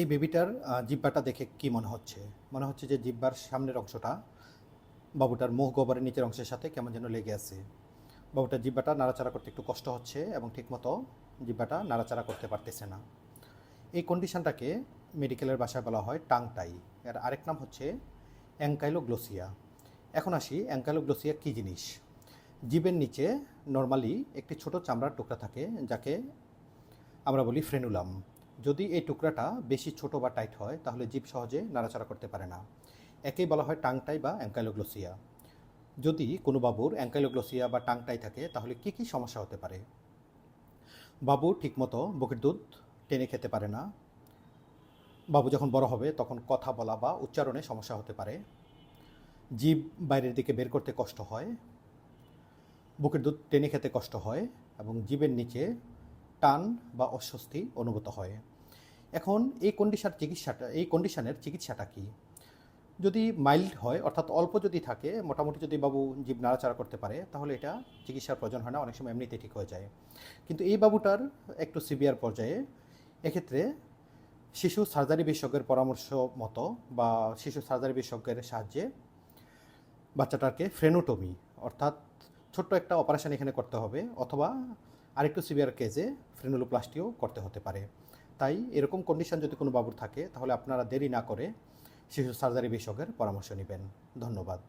এই বেবিটার জিব্বাটা দেখে কি মনে হচ্ছে? মনে হচ্ছে যে জিব্বার সামনের অংশটা বাবুটার মুখ গোবরের নিচের অংশের সাথে কেমন যেন লেগে আছে। বাবুটার জিব্বাটা নাড়াচাড়া করতে একটু কষ্ট হচ্ছে এবং ঠিকমতো জিব্বাটা নাড়াচাড়া করতে পারতেছে না। এই কন্ডিশনটাকে মেডিকেলের ভাষায় বলা হয় টাংটাই এর আরেক নাম হচ্ছে অ্যাঙ্কাইলোগ্লোসিয়া। এখন আসি অ্যাঙ্কাইলোগ্লোসিয়া কী জিনিস? জিবের নিচে নর্মালি একটি ছোট চামড়ার টুকরা থাকে যাকে আমরা বলি ফ্রেনুলাম। যদি এই টুকরাটা বেশি ছোট বা টাইট হয়, তাহলে জিভ সহজে নাড়াচাড়া করতে পারে না। একেই বলা হয় টাংটাই বা অ্যাঙ্কাইলোগ্লোসিয়া। যদি কোনো বাবুর অ্যাঙ্কাইলোগ্লোসিয়া বা টাংটাই থাকে, তাহলে কি কি সমস্যা হতে পারে? বাবু ঠিকমতো বুকের দুধ টেনে খেতে পারে না। বাবু যখন বড় হবে, তখন কথা বলা বা উচ্চারণে সমস্যা হতে পারে। জীব বাইরের দিকে বের করতে কষ্ট হয়। বুকের দুধ টেনে খেতে কষ্ট হয় এবং জীবের নিচে টান বা অস্বস্তি অনুভূত হয়। এখন এই কন্ডিশন চিকিৎসাটা, এই কন্ডিশনের চিকিৎসাটা কি? যদি মাইল্ড হয়, অর্থাৎ অল্প যদি থাকে, মোটামুটি যদি বাবু জীব নাড়াচাড়া করতে পারে, তাহলে এটা চিকিৎসার প্রয়োজন হয় না, অনেক সময় এমনিতে ঠিক হয়ে যায়। কিন্তু এই বাবুটার একটু সিভিয়ার পর্যায়ে, এক্ষেত্রে শিশু সার্জারি বিশেষজ্ঞের পরামর্শ মতো বা শিশু সার্জারি বিশেষজ্ঞের সাহায্যে বাচ্চাটাকে ফ্রেনোটমি অর্থাৎ ছোট্ট একটা অপারেশন এখানে করতে হবে, অথবা আরেকটু সিভিয়ার কেজে ফ্রেনুলোপ্লাস্টিও করতে হতে পারে। তাই এরকম কন্ডিশন যদি কোনো বাবুর থাকে, তাহলে আপনারা দেরি না করে শিশু সার্জারি বিশেষজ্ঞের পরামর্শ নেবেন। ধন্যবাদ।